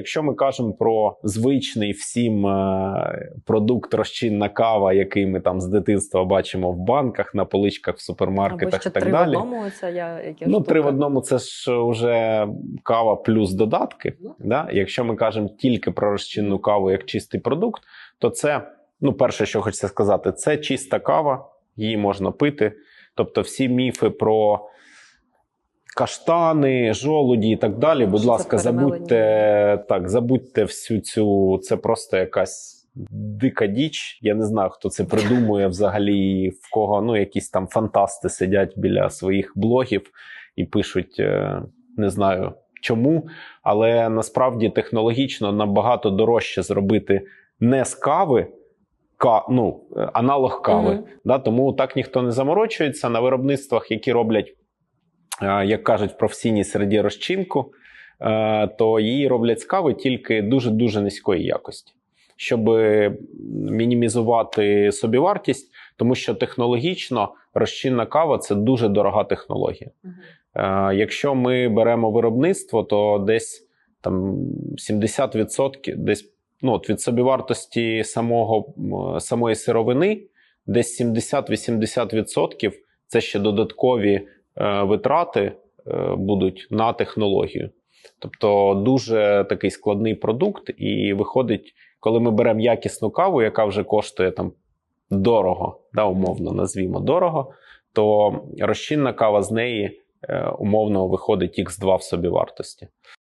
Якщо ми кажемо про звичний всім е, продукт розчинна кава, який ми там з дитинства бачимо в банках, на поличках в Або супермаркетах ще і так три далі. в одному. Це я яке Ну, штука. три в одному це ж вже кава плюс додатки. Ну. Да? Якщо ми кажемо тільки про розчинну каву як чистий продукт, то це, ну, перше, що хочеться сказати, це чиста кава, її можна пити. Тобто, всі міфи про каштани, жолуді і так далі. Будь Що ласка, забудьте так, забудьте всю цю. Це просто якась дика діч. Я не знаю, хто це придумує взагалі, в кого ну, якісь там фантасти сидять біля своїх блогів і пишуть, е, не знаю чому, але насправді технологічно набагато дорожче зробити не з кави. Ка, ну, е, аналог кави. Мгм. Да, тому так ніхто не заморочується на виробництвах, які роблять, як кажуть, в професійній середі розчинку, е, то її роблять з кави тільки дуже дуже низької якості, щоб мінімізувати собівартість, тому що технологічно розчинна кава це дуже дорога технологія. Е, Якщо ми беремо виробництво, то десь там 70% десь ну, от від собівартості самого, самої сировини, десь 70-80% це ще додаткові витрати е, будуть на технологію. Тобто дуже такий складний продукт, і виходить, коли ми беремо якісну каву, яка вже коштує там дорого, да, умовно назвімо дорого, то розчинна кава з неї е, умовно виходить X2 в собівартості.